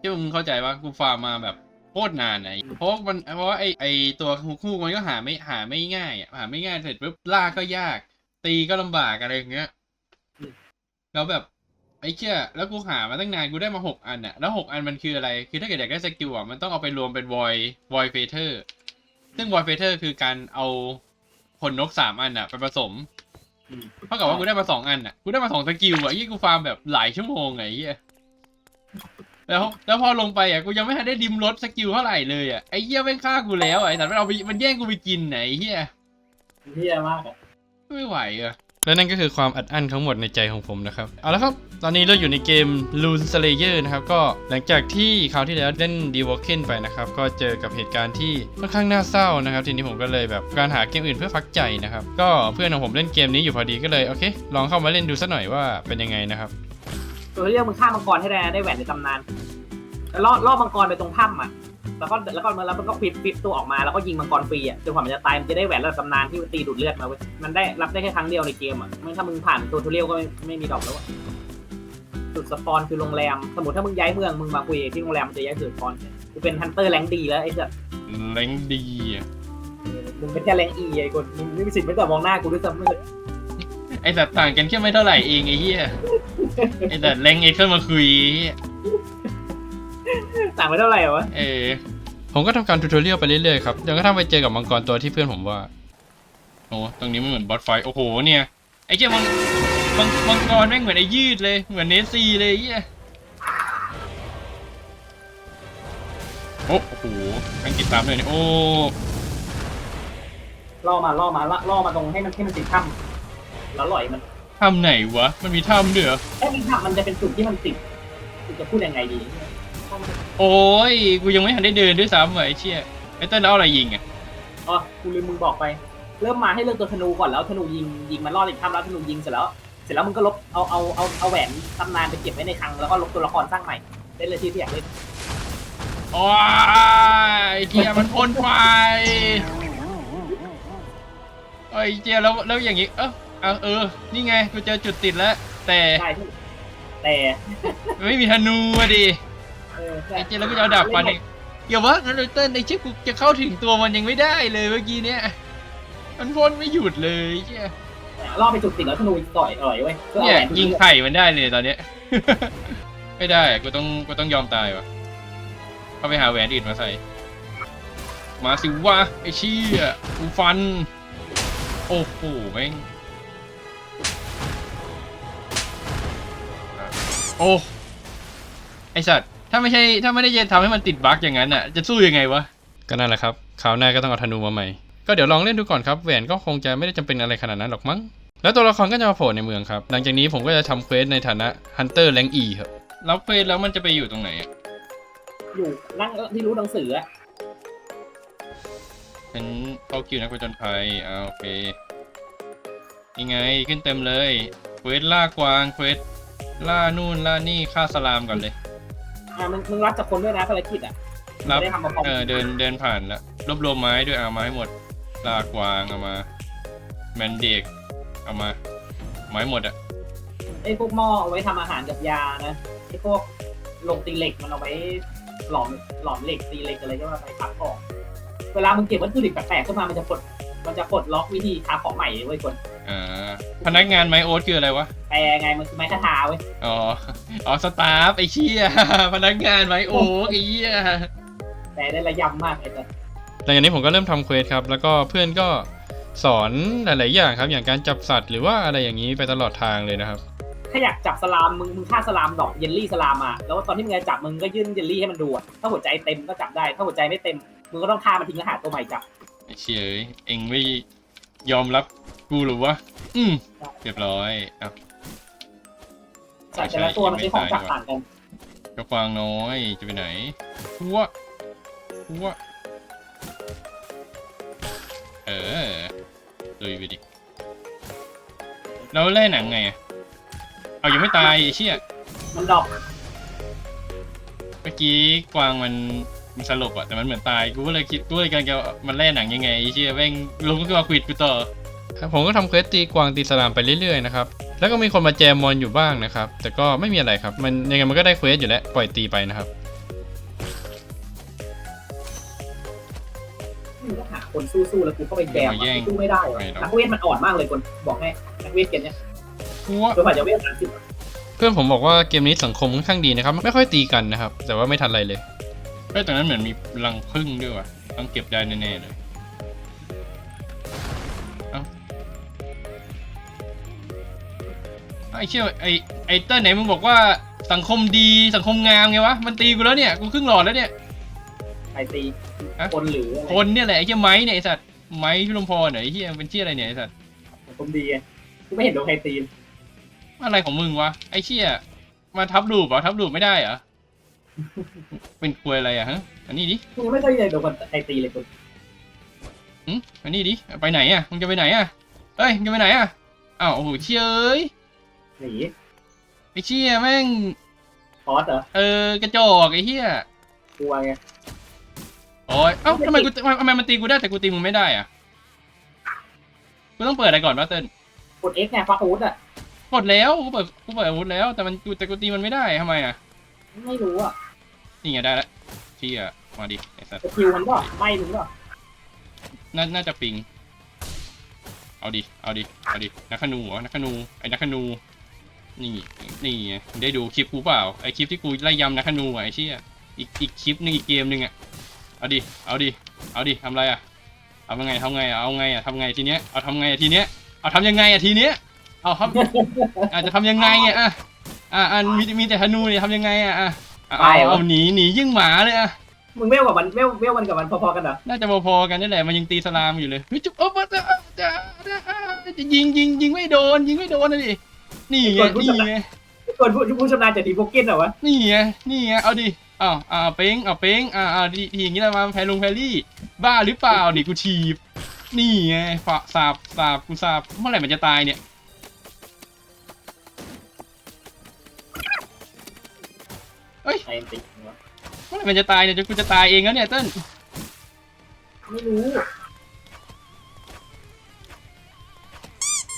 ที่มึงเข้าใจว่ากูฟาร์มมาแบบโคตรนานไอ้เพราะว่ามันเพราะว่าไอไอตัวคู่มันก็หาไม่หาไม่ง่ายอะหาไม่ง่ายเสร็จปุ๊บล่าก็ยาก ตีก็ลำบากอะไรอย่างเงี้ยแล้วแบบไอ้เชี่ยแล้วกูหามาตั้งนานกูได้มาหกอันอะแล้วหกอันมันคืออะไร คือถ้าเกิดอยากได้สกิลอะมันต้องเอาไปรวมเป็นวอยวอยเฟเธอร์ซึ่งวอยเฟเธอร์คือการเอาผลนกสามอันอะไปผสมอืมเท่ากับว่ากูได้มาสองอันอะกูได้มาสองสกิลอะยี่กูฟาร์มแบบหลายชั่วโมงไงไอ้เหี้ย แล้วแล้วพอลงไปอะกูยังไม่ทันได้ดิมลดสกิลเท่าไหร่เลยอะไอ้เหี้ยแม่งฆ่ากูแล้วอะไอ้สัตว์มันเอาไปมันแย่งกูไปกินไหนไอ้เหี้ยเฮียมากอะไม่ไหวอะและนั่นก็คือความอัดอั้นทั้งหมดในใจของผมนะครับ เอาละครับ ตอนนี้เราอยู่ในเกม Loon Slayer นะครับ ก็หลังจากที่คราวที่แล้วเล่น d e v o k e n ไปนะครับ ก็เจอกับเหตุการณ์ที่ค่อนข้างน่าเศร้านะครับ ทีนี้ผมก็เลยแบบการหาเกมอื่นเพื่อพักใจนะครับ ก็เพื่อนของผมเล่นเกมนี้อยู่พอดีก็เลยโอเค ลองเข้ามาเล่นดูสักหน่อยว่าเป็นยังไงนะครับ ตัวเรียกมึงฆ่ามังกรให้ได้นะได้แหวนในตำนานแล้วล่อล่อมังกรไปตรงถ้ำอะแล้วก็แล้วก็แล้วมันก็ฟิปฟิปตัวออกมาแล้วก็ยิงมังกรฟรีอะจนกว่ามันจะตายมันจะได้แหวนระดับตำนานที่มันตีดูดเลือดมาเว้ยมันได้รับได้แค่ครั้งเดียวในเกมอะไม่ถ้ามึงผ่านตัวทูเรียลก็ไม่ไม่มีดอกแล้วอะจุดสปอนคือโรงแรมสมมติถ้ามึงย้ายเมืองมึงมาคุยที่โรงแรมมันจะย้ายจุดสปอนกูเป็นฮันเตอร์แรงดีแล้วไอ้สัสแรงดีอะมึงเป็นแค่แรงอีไอ้คนมึงไม่มีสิทธิ์ไม่ต้องมองหน้ากูด้วยซ้ำเลยไอสัตว์ต่างกันแค่ไม่เท่าไหร่เองไอ้เหี้ย ไอสัตว์แรงเอ็กซ์เข้ามาคุยต่างไปเท่าไหร่วะเออผมก็ทำการทูทอเรียลไปเรื่อยๆครับจนกระทั่งไปเจอกับมังกรตัวที่เพื่อนผมว่า โอ้ตรงนี้มันเหมือนบอสไฟท์โอ้โหเนี่ย ไอ้เจ้ามังมังมังกรแม่งเหมือนไอ้ยืดเลย เหมือนเนสซีเลยไอ้เหี้ยโอ้โหแม่งติดตามเลยเนี่ยโอ้ ล่อมาล่อมาล่อล่อมาตรงให้มันให้มันติดถ้ำแล้วหล่อยมัน ทำไหนวะ มันมีถ้ำด้วยเหรอ ถ้ามีถ้ำมันจะเป็นจุดที่มันติดกูจะพูดยังไงดีโอ้ย กูยังไม่ทันได้เดินด้วยซ้ำว่ะไอ้เชี่ยไอ้เต้นเอาอะไรยิงอะ อ๋อกูลืมมึงบอกไป เริ่มมาให้เลือกตัวธนูก่อนแล้วธนูยิงยิงมันล่อติดถ้ำแล้วธนูยิงเสร็จแล้ว เสร็จแล้วมึงก็ลบเอาเอาเอาเอาแหวนตำนานไปเก็บไว้ในคลังแล้วก็ลบตัวละครสร้างใหม่เล่นเลยที่ที่อยากเล่นโอ้ยไอ้เชี่ยมันพ่นไฟไอ้เจียแล้วแล้วอย่างงี้ เออ เอาเออ นี่ไงกูเจอจุดติดแล้ว แต่ใช่ที่แต่ไม่มีธนูอะดิเออใช่ไอ้เจแล้วก็จะเอาดาบฟันเองอย่าว่างั้นเลยเติ้ลไอ้เชี่ยกูจะเข้าถึงตัวมันยังไม่ได้เลยเมื่อกี้เนี่ยมันพ่นไม่หยุดเลยเชี่ยล่อไปจุดติดแล้วธนูต่อยอ่อยเว้ยเพื่อเอาเนี่ยแหวนยิงไข่มันได้เลยตอนเนี้ย ไม่ได้กูต้องกูต้องยอมตายวะเข้าไปหาแหวนอื่นมาใส่ มาสิวะไอ้เชี่ยกูฟัน โอ้โหแม่ง โอ้ไอสัตว์ถ้าไม่ใช่ถ้าไม่ได้จะทำให้มันติดบั๊กอย่างนั้นอะ จะสู้ยังไงวะ ก็นั่นแหละครับคราวหน้าก็ต้องเอาธนูมาใหม่ ก็เดี๋ยวลองเล่นดูก่อนครับแหวนก็คงจะไม่ได้จำเป็นอะไรขนาดนั้นหรอกมั้ง แล้วตัวละครก็จะมาโผล่ในเมืองครับ หลังจากนี้ผมก็จะทำเควสในฐานะฮันเตอร์แรงอีครับแล้วเควสแล้วมันจะไปอยู่ตรงไหนอะอยู่นั่งที่รู้หนังสืออะเป็นเข้าคิวนักผจญภัยอ่าโอเคนี่ไงขึ้นเต็มเลยเควสล่ากวางเควส ล่านู่นล่านี่ฆ่าสลามก่อนเลย อ่ามึงมึงรับจากคนด้วยนะภารกิจอะรับ ไม่ได้ทำมาพร้อมเออเดินเดินผ่านแล้วรวบรวมไม้ด้วยเอามาให้หมดล่ากวางเอามา แมนเด็กเอามา ไม้หมดอะไอ้พวกหม้อเอาไว้ทำอาหารกับยานะไอ้พวกลงตีเหล็กมันเอาไว้หลอมหลอมเหล็กตีเหล็กอะไรก็ว่าไปคับของเวลามึงเก็บวัตถุดิบแปลกๆขึ้นมามันจะปลดมันจะปลดล็อกวิธีค้าของใหม่เว้ยคน อ่าพนักงานไม้โอ๊ตคืออะไรวะแปลไงมันคือไม้คาถาเว้ยอ๋อ อ๋อสตาฟไอ้เชี่ยพนักงานไว้โอ้ไอ้เหี้ยแปลได้ระยำมากไอ้ตัวหลังจากนี้ผมก็เริ่มทำเควสครับ แล้วก็เพื่อนก็สอนหลาย ๆ อย่างครับ อย่างการจับสัตว์หรือว่าอะไรอย่างนี้ไปตลอดทางเลยนะครับ ถ้าอยากจับสลามมึงมึงฆ่าสลามดอกเยลลี่สลามมา แล้วตอนที่มึงจะจับมึงก็ยื่นเยลลี่ให้มันดูอะถ้าหัวใจเต็มก็จับได้ ถ้าหัวใจไม่เต็มมึงก็ต้องฆ่ามันทิ้งแล้วหาตัวใหม่จับไอ้เชี่ยเอ้ยเอ็งไม่ยอมรับ กูหรือวะ อืมเรียบร้อยเอ้าสัตว์แต่ละตัวมันใช้ของจับต่างกันเจ้ากวางน้อยจะไปไหนพัวพัวเออลุยไปดิแล้วแล่หนังไงอะเอายังไม่ตายไอ้เชี่ยมันดอกเมื่อกี้กวางมันมันสลบอะแต่มันเหมือนตายกูก็เลยคิดกูเลยกำลังจะมันแล่หนังยังไงไอ้เชี่ยแม่งลงก็มาควิดกูต่อ ผมก็ทำเควสตีกวางตีสลามไปเรื่อยๆนะครับ แล้วก็มีคนมาแจมมอนอยู่บ้างนะครับ แต่ก็ไม่มีอะไรครับ มันยังไงมันก็ได้เควสอยู่แล้วปล่อยตีไปนะครับมึงหาคนสู้ๆแล้วกูเข้าไปแจมอะสู้ไม่ได้อะนักเวทมันอ่อนมากเลยคนบอกให้นักเวทเกมเนี้ยพัว จนกว่าจะเวทสามสิบเพื่อนผมบอกว่าเกมนี้สังคมค่อนข้างดีนะครับ ไม่ค่อยตีกันนะครับ แต่ว่าไม่ทันไรเลย เฮ้ยตรงนั้นเหมือนมีรังผึ้งด้วยว่ะต้องเก็บได้แน่ๆเลย ไอ้เชี่ยไอ้ไอ้เต้นไหนมึงบอกว่าสังคมดีสังคมงามไงวะมันตีกูแล้วเนี่ยกูครึ่งหลอดแล้วเนี่ย ใครตีฮะ คนหรืออะไรคนเนี่ยแหละไอ้เชี่ยไม้เนี่ยไอ้สัตว์ไม้พิรมพรเนี่ยไอ้เชี่ยเป็นเชี่ยอะไรเนี่ยไอ้สัตว์ผมดีไงกูไม่เห็นโดนใครตีอะไรของมึงวะไอ้เชี่ยมาทับรูปเหรอทับรูปไม่ได้เหรอ เป็นควยอะไรอะฮะอันนี้ดิกูยังไม่เคยโดนใครตีเลยคุณอืมอันนี้ดิไปไหนอะมึงจะไปไหนอะเอ้ยมึงจะไปไหนอะอ้าวโอ้โหเชี่ยเอ้ย หนีไอ้เชี่ยแม่งคอสเหรอเออกระจอกไอ้เหี้ยกลัวไงโอ้ยเอ้าทำไมกูทำไมทำไมมันตีกูได้แต่กูตีมึงไม่ได้อะกูต้องเปิดอะไรก่อนวะเติ้ลกด X ไงฟักอาวุธอะกดแล้วกูเปิดกูเปิดอาวุธแล้ว แต่มันกูแต่กูตีมันไม่ได้ทำไมอะไม่รู้อะนี่ไงได้แล้วเชี่ยมาดิไอ้สัส จะคิวมันก็ไม่ถึงก็น่าน่าจะปิง เอาดิ เอาดิ เอาดิ นักขนูเหรอนักขนู ไอ้นักขนู นี่นี่ไงมึงได้ดูคลิปกูเปล่าไอ้คลิปที่กูไล่ยำนักขนูอะไอ้เชี่ยอีกอีกคลิปหนึงอีกเกมหนึงอะเอาดิเอาดิเอาดิทำอะไรอะเอาไงทำไงอะเอาไงอะทำไงทีเนี้ยเอาทำไงอะทีเนี้ยเอาทำยังไงอะทีเนี้ยเอาทำอาจจะทำยังไงอะอะอะอะมีมีแต่ธนูเนี่ยทำยังไงอะอะอะเอาเอาหนีหนียิ่งหมาเลยอะมึงเวลกับมันเวลเวลมันกับมันพอๆกันเหรอ น่าจะพอๆกันนี่แหละมันยังตีสลามอยู่เลยเฮ้ยจุ๊บเออจะจะจะยิงยิงยิงไม่โดนยิงไม่โดนนะดิ นี่ไงนี่ไงกดผู้ผู้ชำนาญจากทีมโปเก้นเหรอวะนี่ไงนี่ไงเอาดิอ้าวอ้าวเป้งเอาเป้งอ่าอ่าดีทีอย่างนี้แล้วมาแพรลงแพรรี่ บ้าหรือเปล่านี่กูถีบนี่ไงฝาสาบสาบกูสาบเมื่อไหร่มันจะตายเนี่ยไอ้ติดวะเมื่อไหร่มันจะตายเนี่ยจนกูจะตายเองแล้วเนี่ยเต้นไม่รู้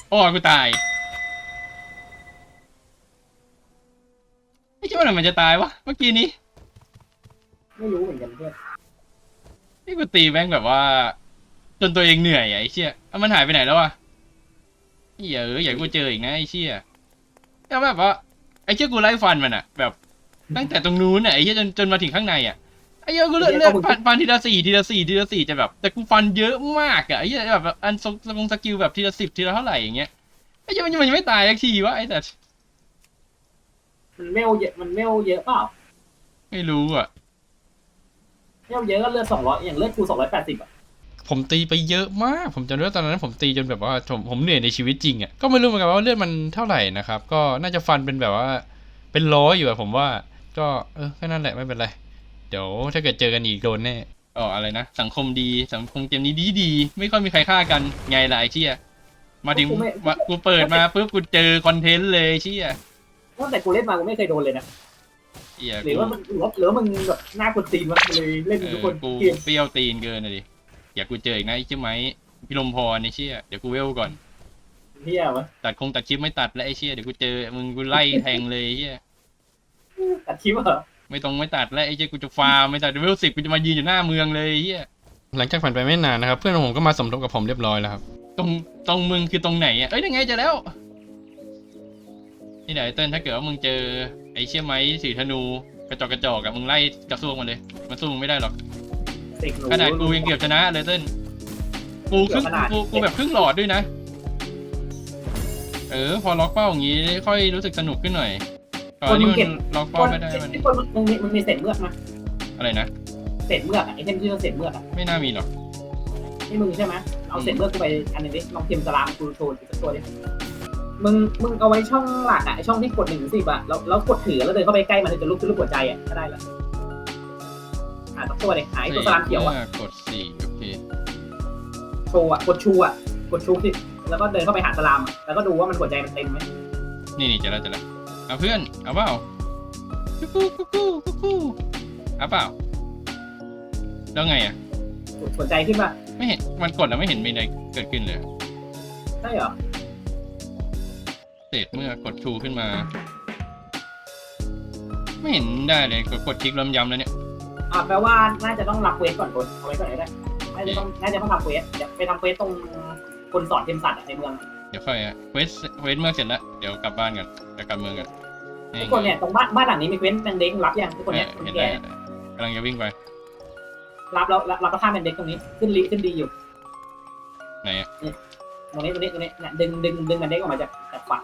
โอ้กูตาย ไม่คิดว่าไหนมันจะตายวะเมื่อกี้นี้ไม่รู้เหมือนกันเพื่อนนี่กูตีแม่งแบบว่า จนตัวเองเหนื่อยอะไอ้เชี่ยเอามันหายไปไหนแล้ววะเหี้ยเอออย่าให้กูเจออีกนะไอ้เชี่ยแล้วแบบว่าไอ้เชี่ยกูไล่ฟันมันอะแบบ ตั้งแต่ตรงนู้นอะไอ้เชี่ยจนจนมาถึงข้างในอะไอ้เหี้ยกูเลือดเลือดฟันฟันทีละสี่ทีละสี่ทีละสี่จะแบบ แต่กูฟันเยอะมากอะไอ้เหี้ยแบบอันทรงทรงสกิลแบบทีละสิบทีละเท่าไหร่อย่างเงี้ยไอ้เหี้ยมันยังมันยังไม่ตายสักทีวะไอ้แต่ มันเวลเยอะมันเวลเยอะเปล่าไม่รู้อะเวลเยอะก็เลือดสองร้อยอย่างเลือดกูสองร้อยแปดสิบอะผมตีไปเยอะมาก ผมจำได้ว่าตอนนั้นผมตีจนแบบว่าผมผมเหนื่อยในชีวิตจริงอะ่ะก็ไม่รู้เหมือนกันว่าเลือดมันเท่าไหร่นะครับ ก็น่าจะฟันเป็นแบบว่า เป็นร้อยอยู่อะผมว่า ก็เออแค่นั้นแหละไม่เป็นไร เดี๋ยวถ้าเกิดเจอกันอีกโดนแน่อ๋ออะไรนะ สังคมดีสังคมเกมนี้ดีดีๆไม่ค่อยมีใครฆ่ากันไงล่ะไอ้เชี่ยมาถึงมากูเปิดมาปุ๊บกูเจอคอนเทนต์เลยเชี่ย ตั้งแต่กูเล่นมากูไม่เคยโดนเลยนะเชี่ยหรือกูว่ามันหรือว่าหรือว่ามึงแบบหน้ากดตีนวะเลยเล่นเอทุกอคนกูเกมเปรี้ยวตีนเกินเลยดิอยากกูเจออีกนะไอ้เชี่ยไหมพี่ลมพรไอ้เชี่ยเดี๋ยวกูเวลก่อนเฮียวะตัดคงตัดคลิปไม่ตัดแล้วไอ้เชี่ยเดี๋ยวกูเจอมึงกูไล่แทงเลยไอ้เชี่ยตัดคลิปเหรอไม่ต้องไม่ตัดแล้วไอ้เชี่ยกูจะฟาร์มไม่ตัดเวลสิบกูจะมายืนอยู่หน้าเมืองเลยไอ้เชี่ยหลังจากผ่านไปไม่นานนะครับ เพื่อนของผมก็มาสมทบกับผมเรียบร้อยแล้วครับ ตรงตรงมึงคือตรงไหนอะเอ้ยยังไงเจะแล้ว นี่ไหนเติ้ลถ้าเกิดว่ามึงเจอไอ้เชี่ยไม้สีธนูกระจอกกระจอกกับมึงไล่กระซวกมันเลย มันสู้มึงไม่ได้หรอกเสกหนูขนาดกูยังเกือบชนะเลยเติ้ลกูครึ่งเกือบขนาดกูกูแบบครึ่งหลอดด้วยนะ เออ พอล็อกเป้าอย่างงี้ค่อยรู้สึกสนุกขึ้นหน่อยก่อนที่มันล็อกคเป้านไม่ได้มันที่คนมึงมีมึงมีเศษเมือกไหมอะไรนะเศษเมือกอะไอเทมที่เราเศษเมือกอะไม่น่ามีหรอกนี่มึงใช่ไหมเอาเศษเมือกกูไปอันหนึงดิลองเทียมสลามกูโชว์อีกสักตัวดิ มึงมึงเอาไว้ช่องหลักอะไอช่องที่กดหนึ่งถึงสิบอะแล้วแล้วกดถือแล้วเดินเข้าไปใกล้มันจะลุกขึ้นรูปหัวใจอะก็ได้ละหาสักตัวดิหาไอตัวสลามเขียวอะกดสี่โอเคโชว์อะกดชูอะกดชูสิแล้วก็เดินเข้าไปหาสลามอะแล้วก็ดูว่ามันหัวใจมันเต็มไหมนี่นี่เจะแล้วเจะแล้วเอาเพื่อนเอาเปล่ากุ๊กกูกุ๊กกูกุ๊กกูเอาเปล่าแล้วไงอะหัวใจขึ้นป่ะไม่เห็นมันกดแล้วไม่เห็นมีอะไรเกิดขึ้นเลยใช่เหรอ เศษเมื่อกดชูขึ้นมา ไม่เห็นได้เลยกดกดคลิกลำยำแล้วเนี่ยอ่าแปลว่าน่าจะต้องรับเวทก่อนกดเอาไว้ก่อนก็ได้ให้น่าจะต้องน่าจะต้องทำเควสเดี๋ยวไปทำเควสตรงคนสอนเทมสัตว์อะในเมืองเดี๋ยวค่อยอะเควสเควสเมื่อเสร็จแล้วเดี๋ยวกลับบ้านกันเดี๋ยวกลับเมืองกันทุกคนเนี่ยตรงบ้านบ้านหลังนี้มีเควสแมนเด็กรับยังทุกคนเอเนี่ยอคนเห็นแก่ได้กำลังจะวิ่งไปรับแล้วรับแล้วข้ามแมนเด็กตรงนี้ขึ้นลีขึ้นดีอยู่ไหนอะตรงนี้ตรงนี้ตรงนี้เนี่ยดึงดึงดึงแมนเด็กออกมาจากจากฝัก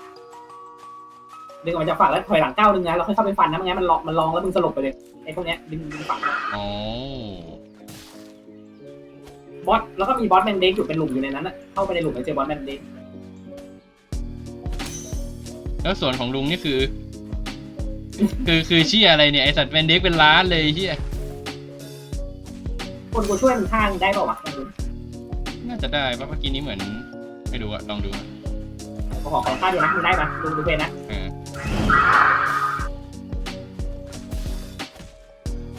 ดึงออกมาจากฝักแล้วถอยหลังก้าวนึงนะเราค่อยเข้าไปฟันนะไม่งั้นมันลองมันลองแล้วมึงสลบไปเลยไอ้พวกเนี้ยดึงดึงฝักอ๋อบอสแล้วก็มีบอสแมนเด็กอยู่เป็นหลุมอยู่ในนั้นนะเข้าไปในหลุมแล้วเจอบอสแมนเด็กแล้วส่วนของลุงนี่คือ คือคือเชี่ยอะไรเนี่ยไอสัตว์แวนเด็กเป็นล้านเลยเชี่ยคนกูช่วยมึงข้างได้เปล่าวะลองดูน่าจะได้ปะเมื่อกี้นี้เหมือนไม่รู้อะลองดูอะขอขอขอข้าดูนะมึงได้ปะดูดูเป็นนะเออ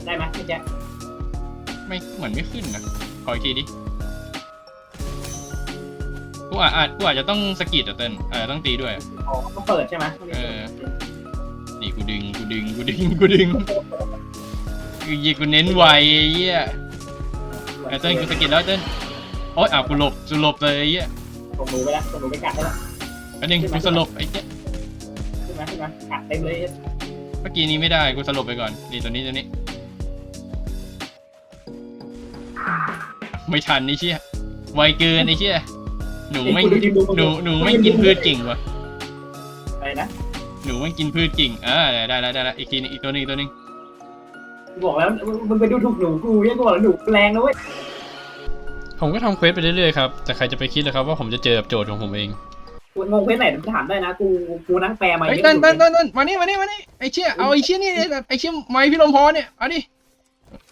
ได้ไหมพี่แจ๊คไม่เหมือนไม่ขึ้นนะ ขออีกทีดิกูอาจอาจกูอาจจะต้องสะกิดอะเต้นอาจจะต้องตีด้วย อ๋อต้องเปิดใช่ไหมเออ นี่กูดึงกูดึงกูดึงกูดึงคือยียกูเน้นไวไอ้เหี้ยไอ้เต้นกูสะกิดแล้วเต้นโอ๊ยอ้าวกูหลบกูหลบเลยไอ้เหี้ยส่งหนูไปแล้วส่งหนูไปกัดได้แล้วอันนึงกูสลบไอ้เหี้ย ขึ้นมาขึ้นมากัดเต็มเลยเมื่อกี้นี้ไม่ได้กูสลบไปก่อนนี่ตัวนี้ตัวนี้ ไม่ทันไอ้เชี่ยไวเกินไอ้เชี่ยหนูไม่หนูหนูไม่กินพืชกิ่งว่ะอะไรนะหนูไม่กินพืชกิ่งอ่าได้แล้วได้แล้วอีกทีนึงอีกตัวหนึงอีกตัวหนึงบอกแล้วมึงไปดูถูกหนูกูยังกูบอกแล้วหนูแรงนะเว้ยผมก็ทำเควสไปเรื่อยๆครับ แต่ใครจะไปคิดนะครับว่าผมจะเจอกับโจทย์ของผมเอง กูงงเพศไหนมึงถามได้นะ กูกูนั่งแปลมาเฮ้ยเต้นเต้นเต้นเต้นมานี่มานี่มานี่ไอ้เชี่ยเอาไอ้เชี่ยนี่ไอ้เชี่ยไม้พี่ลมพรเนี่ยเอาดิ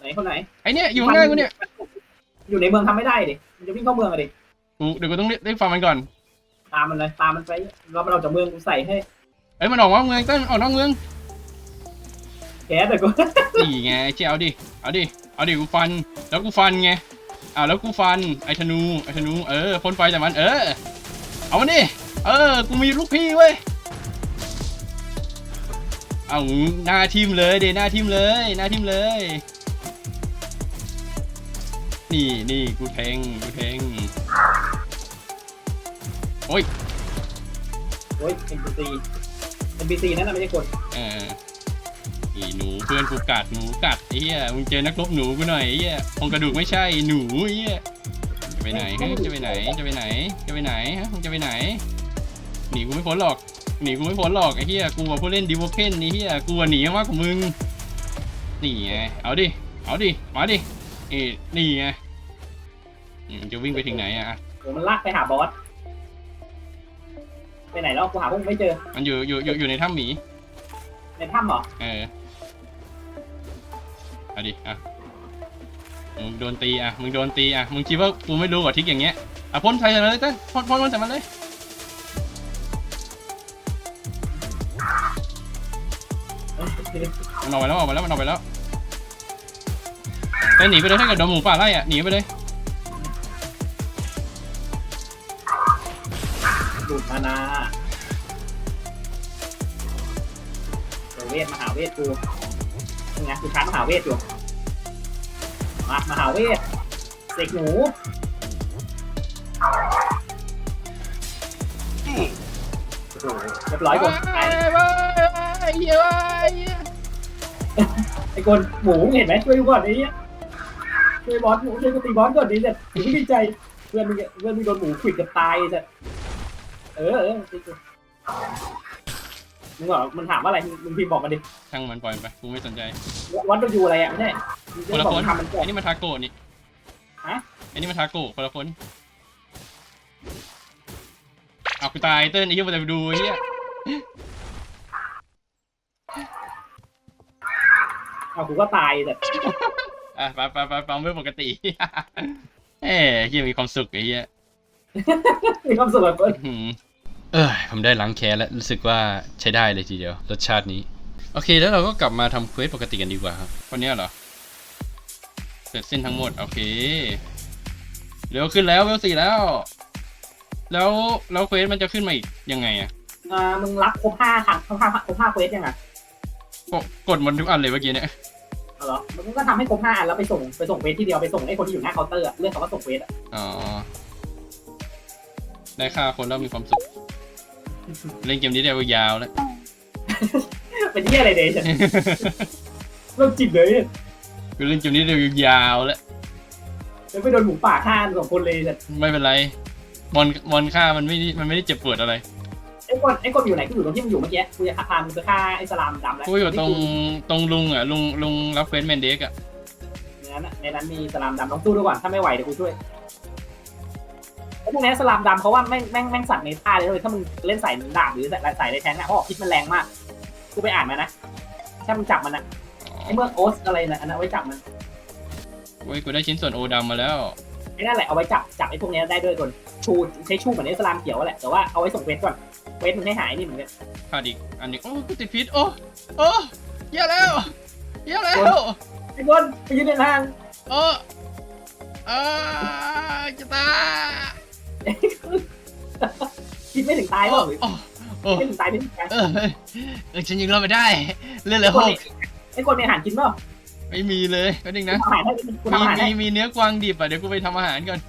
ไหนคนไหนไอ้เนี่ยอยู่ข้างหน้ากูเนี่ยอยู่ในเมืองทำไม่ได้ดิมันจะวิ่งเข้าเมืองอะดิกูเดี๋ยวกูต้องเรียกเรียกฟังมันก่อนตามมันเลยตามมันไปเราเราจากเมืองกูใส่ให้เอ้ยมันออกนอกเมืองเต้นออกนอกเมืองแกแต่กูนี่ไงไอ้เชี่ยเอาดิเอาดิเอาดิกูฟัน แล้วกูฟันไงอ่าแล้วกูฟันไอ้ธนูไอ้ธนูเออพ่นไฟแต่มันเออเอามันดิ เออ กูมีลูกพี่เว้ย เอาหน้าทิมเลยเดหน้าทิมเลยหน้าทิมเลย นี่นี่กูแทงกูแทงโอ้ย NPC NPC นั่นน่ะไม่ใช่คนเออนี่หนูเพื่อนกูกัดหนูกัดไอ้เหี้ยมึงเจอนักรบหนูกูหน่อยไอ้เหี้ยโครงกระดูกไม่ใช่หนูไอ้เหี้ยจะไปไหนเฮ้ยจะไปไหนจะไปไหนจะไปไหนฮะมึงจะไปไหน หนีกูไม่พ้นหรอก หนีกูไม่พ้นหรอกไอ้เหี้ยกูกับผู้เล่นดิวเคนนี่เหี้ยกูอะหนีมากกว่ามึงนี่ไงเอาดิเอาดิมาดิเอ้นี่ไงอืมจะวิ่งไปถึงไหนอะอะโหมันลากไปหาบอสไปไหนแล้วกูหาพวกมึงไม่เจอ มันอยู่อยู่อยู่อยู่ในถ้ำหมีในถ้ำเหรอเออเอาดิอะมึงโดนตีอะมึงโดนตีอะมึงคิดว่ากูไม่รู้เหรอทิกอย่างเงี้ยอะพ่นไฟใส่มันเลยเต้นพ่นพ่นมันใส่มันเลย มันออกไปแล้วออกไปแล้วมันออกไปแล้วเต้นหนีไปเลยถ้าเกิดโดนหมูป่าไล่อะหนีไปเลยดูดมานาเดี๋ยวเวทมหาเวทกูยังไงกูชาร์จมหาเวทอยู่มามหาเวทเสกหนูโอ้โหเรียบร้อยกูตายว้ายว้ายเหี้ยว้ายเหี้ย ไอ้คนหมูเห็นไหมช่วยกูก่อนไอ้เนี้ยช่วยบอสหมูช่วยกูตีบอสก่อนดิเสร็จถึงดีใจเพื่อนมึงเพื่อนมึงโดนหมูขวิดกับตายเสร็จเออเออตีกูมึงบอกมันถามว่าอะไรมึงมึงพิมพ์บอกมาดิช่างมันปล่อยมันไปกูไม่สนใจวัดดูยูอะไรอะไม่ใช่มึงคนละบอกคนมึงทำมันก่อไอ้นี่มันทาโกะนี่ฮะ ไอ้นี่มันทาโกะคนละคนเอากูตายเต้นไอ้เหี้ยมันจะไปดูไอ้เหี้ย เอากูก็ตายแต่อะไปไปไปฟังไม่ปกติ เอ้ยเฮียมีความสุขไอ้เหี้ยมีความสุขแบบเอออื้อหือเออผมได้ล้างแค้นแล้วรู้สึกว่าใช้ได้เลยทีเดียว รสชาตินี้ โอเค แล้วเราก็กลับมาทำเควสปกติกันดีกว่าครับวันนี้เหรอเสร็จสิ้นทั้งหมด โอเคเร็วขึ้นแล้วเวลสี่แล้ว แล้วแล้วเควสมันจะขึ้นมาอีกยังไงอะ อ่ามึงรับครบห้าครั้งครบห้าครบห้าเควสยังไง กดกดหมดทุกอันเลยเมื่อกี้เนี่ยเอาเหรอมันก็ทำให้ครบห้าอันแล้วไปส่งไปส่งเวทที่เดียวไปส่งไอ้คนที่อยู่หน้าเคาน์เตอร์อะเรื่องคำว่าส่งเวทอะอ๋อได้ค่าคนแล้วมีความสุข เล่นเกมนี้ได้ยาวๆแล้ว เป็นที่อะไรเดชเริ่มจิบเลยคือเล่นเกมนี้ได้ยาวๆแล้ว แล้วไปโดนหมูป่าฆ่าสองคนเลยแต่ไม่เป็นไรมอนมอนค่ามันไม่ได้มันไม่ได้เจ็บปวดอะไร ไอ้คนไอ้คนอยู่ไหนกูอยู่ตรงที่มันอยู่เมื่อกี้กูจะพามึงไปฆ่าไอ้สลามดำแล้วกูอยู่ตรงตรงลุงอะลุงลุงรับเฟสแมนเด็กอะในนั้นอะในนั้นมีสลามดำต้องสู้ด้วยก่อนถ้าไม่ไหวเดี๋ยวกูช่วยไอ้พวกนี้สลามดำเขาว่าแม่งแม่งแม่งสัตว์ในท่าเลยเว้ยถ้ามึงเล่นใส่ดาบหรือใส่ใส่ในแทงค์อะเพราะออกพิษมันแรงมากกูไปอ่านมานะถ้ามึงจับมันอะอ๋อไอ้เมื่อโอสอะไรนะอันนั้นเอาไว้จับมันเว้ยกูได้ชิ้นส่วนโอดำมาแล้วไอ้นั่นแหละเอาไว้จับจับไอ้พวกนี้ได้ด้วยคนชูใช้ชูเหมือนไอ้สลามเขียวแหละแต่ว่าเอาไว้ส่งเวทก่อน เวทมึงให้หายนี่เหมือนกันพลาดอีกอันนี้โอ้กูติดพิษโอ้โอ้เหี้ยอะแล้วเหี้ยอะแล้วไอ้คนไปยืนในทางโอ้เออจะตายคิดไม่ถึงตายหรโอ้อกโอ้โอ้ไม่ถึงตายไม่ถึงตายเออเออฉันยิงเราไม่ได้เลื่อนเหลยไอ้หคนกเนี่ยไอ้คนมีอาหารกินเปล่าไม่มีเลยก็ดึงนะทำอาหารให้กูมีทำอาหารมีให้มีเนื้อกวางดิบอะเดี๋ยวกูไปทำอาหารก่อน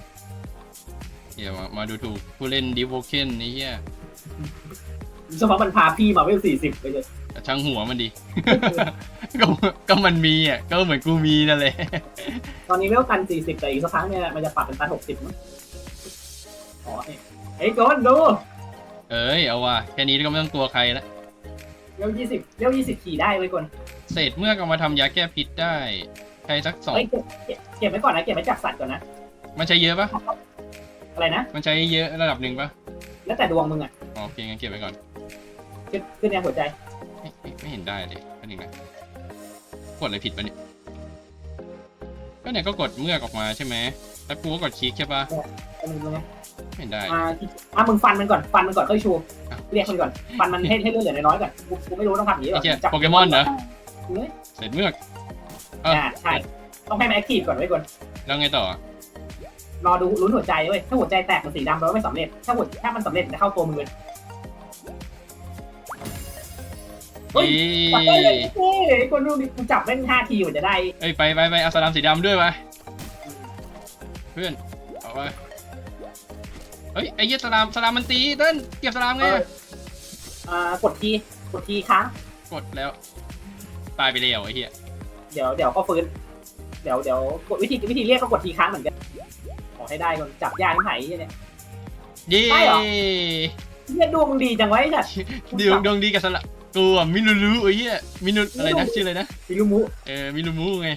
เดี๋ยวมามาดูถูกผู้เล่นดิโวเคนนี่เฮีย เฉพาะมันพาพี่มาเวลสี่สิบไปเลยช่างหัวมันดีก็ก็มันมีอะ ก็เหมือนกูมีนั่นแหละ ตอนนี้เวลตันสี่สิบแต่อีกสักครั้งเนี่ยมันจะปรับเป็นตันหกสิบมั้งอ๋อเอ้ยไอ้โกนดู เอ้ยเอาว่ะแค่นี้ก็ไม่ต้องกลัวใครละเวลยี่สิบเวลยี่สิบขี่ได้ไว้ยคนเศษเมื่อกเอามาทำยาแก้พิษได้ ใช้สักสองเฮ้ยเก็บเก็บเก็บไว้ก่อนนะ เก็บไว้จับสัตว์ก่อนนะ มันใช้เยอะปะอะไรนะ มันใช้เยอะระดับหนึ่งปะแล้วแต่ดวงมึงอะอ๋อโอเคงั้นเก็บไว้ก่อน ขึ้นขึ้นในหัวใจไม่ไม่ไม่เห็นได้เลยก็นึงนะกดอะไรผิดปะเนี่ยก็เนี่ยก็กดเมือกออกมาใช่ไหมแล้วกูก็กดคลิกใช่ปะเอามึงเลยไม่เห็นได้อ่าอะมึงฟันมันก่อนฟันมันก่อนค่อยชูอะเรียกมันก่อนฟันมันให้ให้เลือดเหลือน้อยๆก่อนกูกูไม่รู้ต้องทำอย่างนี้หรไอ้อเหี้ยจับโปเกมอนเหรอเฮ้ยเศษเมือกเอออ่าใช่ต้องให้มันแอคทีฟก่อนไว้ก่อนแล้วไงต่อ รอดูลุ้นหัวใจเว้ยถ้าหัวใจแตกเป็นสีดำแปลว่าไม่สำเร็จถ้าหัวถ้ามันสำเร็จจะเข้าตัวมึงเลย เฮ้ยอีจับได้เลยเฮ้ยไอ้คนรู้ดิกูจับเล่นห้าทีมันจะได้ เอ้ยไปไปไปเอาสลามสีดำด้วยวะเพื่อนเอาไปเฮ้ยไอ้เหี้ยสลามสลามมันตีเต้นเก็บสลามไงเอออ่ากดทีกดทีค้างกดแล้ว ตายไปแล้วไอ้เหี้ยเดี๋ยวเดี๋ยวก็ฟื้นเดี๋ยวเดี๋ยวกดวิธีวิธีเรียกก็กดทีค้างเหมือนกันขอให้ได้ก่อนจับยากที่ไหนเนี่ยเย้ใช่เหรอเรียกดวงมึงดีจังไว้จ้ะดวงดวงดีกับสละ กูอะมินูรุไอ้เหี้ยมินูอะไรนะชื่ออะไรนะฟิลูมุ เออมินูมูไง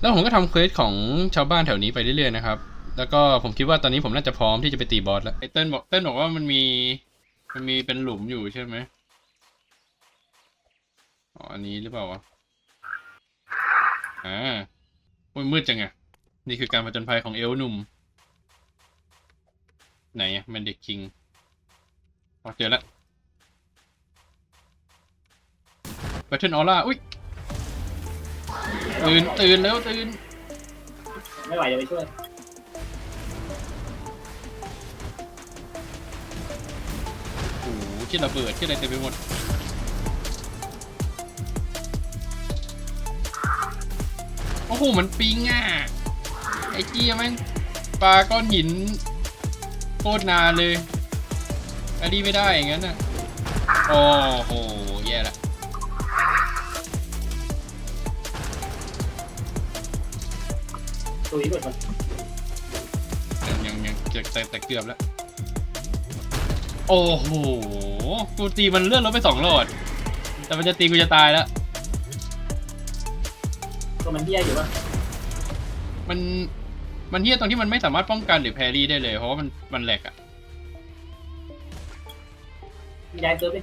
แล้วผมก็ทำเควสของชาวบ้านแถวนี้ไปเรื่อยๆนะครับ แล้วก็ผมคิดว่าตอนนี้ผมน่าจะพร้อมที่จะไปตีบอสแล้วไอ้เต้นบอกเต้นบอกว่ามันมีมันมีเป็นหลุมอยู่ใช่ไหมอ๋ออันนี้หรือเปล่าวะอ่าโอ้ยมืดจังอะนี่คือการผจญภัยของเอลฟ์หนุ่ม ไหนอะมันเด็กคิงอ๋อเจอแล้ว b บ t เทิลออร่าอุ้ยตื่นตื่นแล้วตื่นไม่ไหวจะไปช่วยโอ้โหคิดระเบิดคิดอะไรเต็มไปหมดโอ้โหมันปิงอะไอ้เจี้ยแม่งปลาก้อนหินโคตรนานเลยอันนี้ไม่ได้อย่างนั้นอะโอ้โห แย่ละตุยก่อนยังยังยังจะแต่แต่เกือบแล้ว โอ้โห กูตีมันเลื่อนรถไปสองหลอดแต่มันจะตีกูจะตายแล้ว ตัวมันเบี้ยอยู่ป่ะมันมันเฮี้ยตรงที่มันไม่สามารถป้องกันหรือแพรรี่ได้เลย เพราะว่ามันมันแหลกอะย้ายเซิร์ฟดิ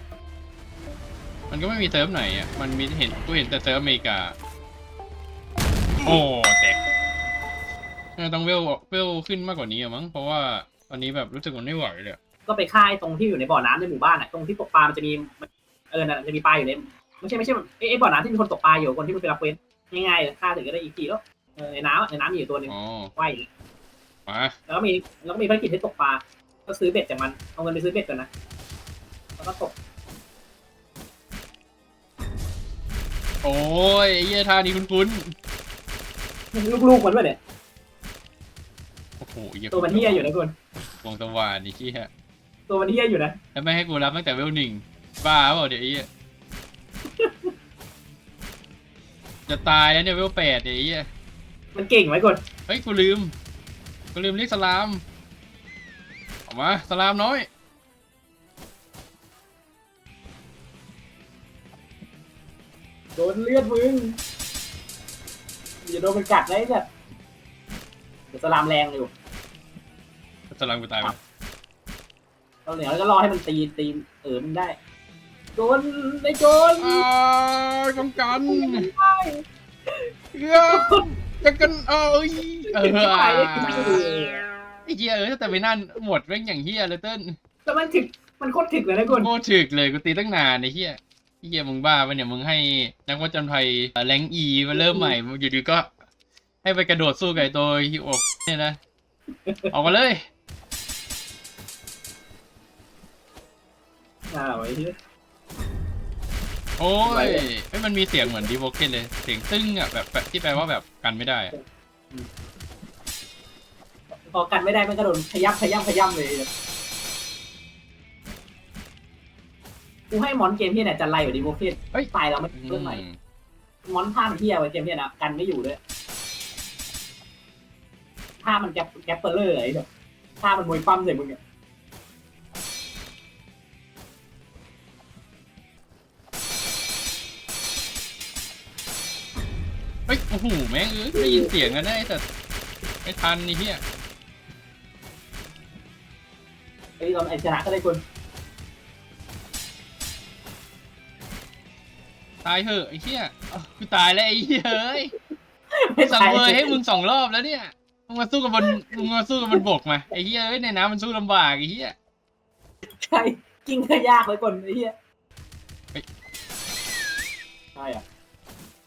มันก็ไม่มีเซิร์ฟไหนอะมันมีเห็นกูเห็นแต่เซิร์ฟอเมริกา โอ้แตก เออต้องเวลเวลขึ้นมากกว่านี้อะมั้งเพราะว่าตอนนี้แบบรู้สึกมันไม่ไหวเลยอะก็ไปฆ่าไอ้ตรงที่อยู่ในบ่อน้ำในหมู่บ้านอะตรงที่ตกปลามันจะมีเออน่ะจะมีปลาอยู่ในไม่ใช่ไม่ใช่ไอ้ไอ้บ่อน้ำที่มีคนตกปลาอยู่คนที่มันไปรับเว้นง่ายๆเลยฆ่าถึงก็ได้อีกทีแล้วเออในน้ำอะในน้ำมีอยู่ตัวหนึงอ๋อว่ายอยู่มาแล้วก็มีแล้วก็มีภารกิจให้ตกปลาก็ซื้อเบ็ดจากมันเอาเงินไปซื้อเบ็ดก่อนนะแล้วก็ตกโอ้ยไอ้เหี้ยท่านี้คุ้นลูกๆมันวะเนี่ยๆโอ้โหเหี้ยตัวมันเฮียอยู่นะคุณวงตะวันนี่ขี้ฮะตัวมันเฮียอยู่นะแล้วไม่ให้กูรับตั้งแต่เวลหนึ่งบ้าเปล่าเดี๋ยวไอ้เหี้ยจะตายแล้วเนี่ยเวลแปดเดี๋ยวไอ้เหี้ยมันเก่งไหมคุณเฮ้ยกูลืมกูลืมเรียกสลามออกมาสลามน้อยโดนเลือดมึงอย่าโดนมันกัดนะไอ้เนี่ยเดี๋ยวสลามแรงอยู่สลามกูตายไปเราเหนียวแล้วก็รอให้มันตีตีเออมันได้โดนไอ้โจนอ้าวกำกันได้เฮ้ยจะกันเอ้ยเออไปไอ้เหี้ยเออแต่ไม่นั่นหมดแม่งอย่างเหี้ยเลยเต้นแล้วมันถึกมันโคตรถึกเลยนะคุณโคตรถึกเลยกูตีตั้งนานไอ้เหี้ยไอ้เหี้ยมึงบ้าปะเนี่ยมึงให้นักวัจนภัยแรงอีมาเริ่มใหม่มึงอยู่ดีก็ ให้ไปกระโดดสู้กับไอ้ตัวฮิวอกเนี่ยนะ ออกมาเลยอ่าไว้ที่โอ้ไหวยเลยเฮ้ยมันมีเสียงเหมือนดีโวเกนเลย เสียงตึ้งอะแบบแบบที่แปลว่าแบบกันไม่ได้อะพอกันไม่ได้มันก็โดนขยับขยับขยับเลยกูให้มอนเกมที่เนี่ยจะไล่อยู่ดีโวเคนเฮ้ยตายแล้วมันเรื่องใหม่อืมมอนท่ามันเที่ยวไอ้เกมเนี่ยนะกันไม่อยู่ด้วย ท่ามันแกปแกปเปอร์เลอร์ไอ้แบบท่ามันมวยปั้มใส่มึงอะเฮ้ย โอ้โห แม่งเอ้ยได้ยินเสียงกันได้แต่ไม่ทันนี่เฮียไอ้ตอนไอ้ชนะก็ได้คุณตายเถอะไอ้เฮียอ้าวกูตายแล้วไอ้เฮียเอ้ยไม่สั่งตาย เวยให้มึงสองรอบแล้วเนี่ย มึงมาสู้กับบนมึงมาสู้กับบนบกมาไอ้เฮียเอ้ยในน้ำมันสู้ลำบากไอ้เฮียใช่กิ้งก็ยากเลยคนไอ้เหี้ยเฮ้ยใช่อะ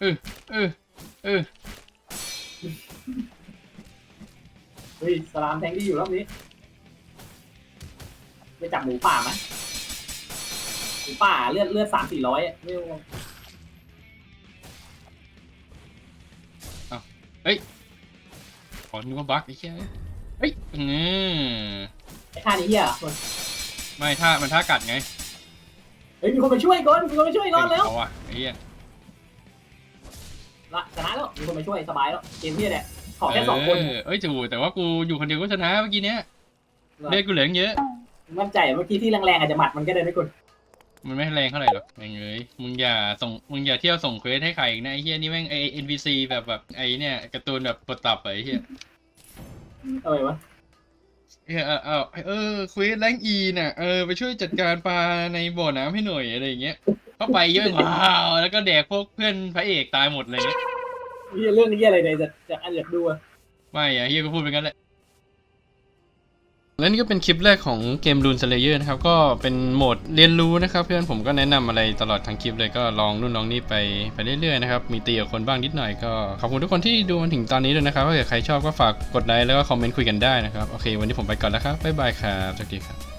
เออเออเฮ้ยสลามแทงที่อยู่รอบนี้ไปจับหมูป่าไหมหมูป่าเลือดเลือดสามสี่ร้อยไม่รู้ขอ นึกว่าบั๊กไอ้เฮียเฮ้ยอืมไอ้ท่านี้เหี้ยคนไม่ท่ามันท่ากัดไงเฮ้ยมีคนมาช่วยก่อนมีคนมาช่วยรอดแล้วเอาว่ะไอ้เฮียละชนะแล้วมีคนมาช่วยสบายแล้วเกมที่เนี่ยขอเอแค่สองคนอเอ้ยจูแต่ว่ากูอยู่คนเดียวก็ชนะเมื่อกี้เนี้ยเลือดกูเหลือเยอะมั่นใจเมื่อกี้ที่แรงๆอาจจะหมัดมันก็ได้ไม่กด มันไม่แรงเท่าไหร่หรอกแม่งเอ้ยมึงอย่าส่งมึงอย่าเที่ยวส่งเควสให้ใครอีกนะไอ้เฮียนี่แม่งไอเอ็นพีซีแบบแบบไอเนี่ยการ์ตูนแบบปวดตับอะไอ้เฮียทำไมวะเออเออเออเออเควสแรงอีน่ะเออไปช่วยจัดการปลาในบ่อน้ำให้หน่อยอะไรอย่างเงี้ยเข้าไปเยอะว้าวแล้วก็แดกพวกเพื่อนพระเอกตายหมดเลยเหี้ยเรื่องนี้เหี้ยอะไรเนี่ยจะจะอันอยากดูอะไม่อะเฮียก็พูดไปงั้นแหละ และนี่ก็เป็นคลิปแรกของเกม Rune Slayer นะครับ ก็เป็นโหมดเรียนรู้นะครับ เพื่อนผมก็แนะนำอะไรตลอดทั้งคลิปเลยก็ลองนู่นลองนี่ไปไปเรื่อยๆนะครับ มีตีกับคนบ้างนิดหน่อยก็ขอบคุณทุกคนที่ดูมาถึงตอนนี้ด้วยนะครับ ถ้าเกิดใครชอบก็ฝากกดไลค์แล้วก็คอมเมนต์คุยกันได้นะครับ โอเค วันนี้ผมไปก่อนแล้วครับบ๊ายบายครับสวัสดีครับ